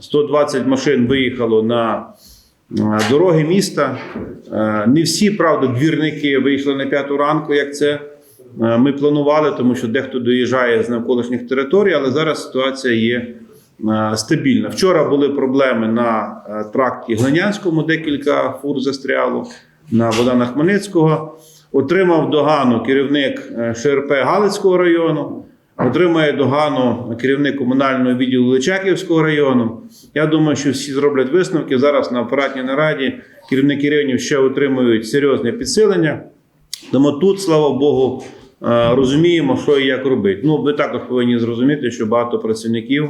120 машин виїхало на е, дороги міста. Е, Не всі, правда, двірники вийшли на п'яту ранку, як це е, ми планували, тому що дехто доїжджає з навколишніх територій, але зараз ситуація є стабільна. Вчора були проблеми на тракті Глинянському, декілька фур застряло, на Богдана Хмельницького. Отримав догану керівник ШРП Галицького району. Отримає догану керівник комунального відділу Личаківського району. Я думаю, що всі зроблять висновки. Зараз на апаратній нараді керівники районів ще отримують серйозне підсилення. Тому тут, слава Богу, е, розуміємо, що і як робити. Ну, ви також повинні зрозуміти, що багато працівників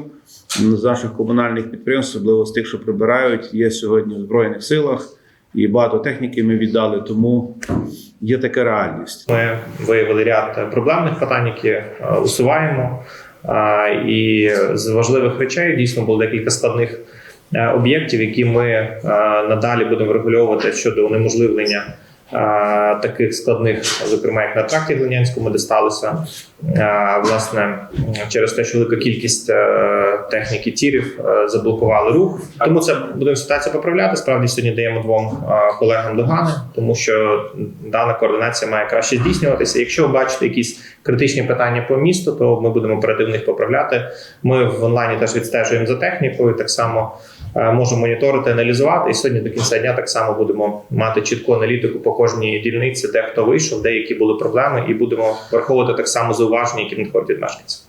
з наших комунальних підприємств, особливо з тих, що прибирають, є сьогодні в Збройних силах, і багато техніки ми віддали, тому є така реальність. Ми виявили ряд проблемних питань, які е, усуваємо. І з важливих речей дійсно було декілька складних е, об'єктів, які ми е, надалі будемо врегульовувати щодо унеможливлення таких складних, зокрема як на тракті Глинянському, де сталося власне через те, що велика кількість е, техніки тірів е, заблокували рух. Тому це будемо ситуацію поправляти. Справді сьогодні даємо двом е, колегам догани, тому що дана координація має краще здійснюватися. Якщо ви бачите якісь критичні питання по місту, то ми будемо оперативно поправляти. Ми в онлайні теж відстежуємо за технікою. Так само е, можемо моніторити, аналізувати. І сьогодні до кінця дня так само будемо мати чітку аналітику по кожній дільниці, де хто вийшов, де які були проблеми, і будемо враховувати так само зауваження, які надходять від мешканців.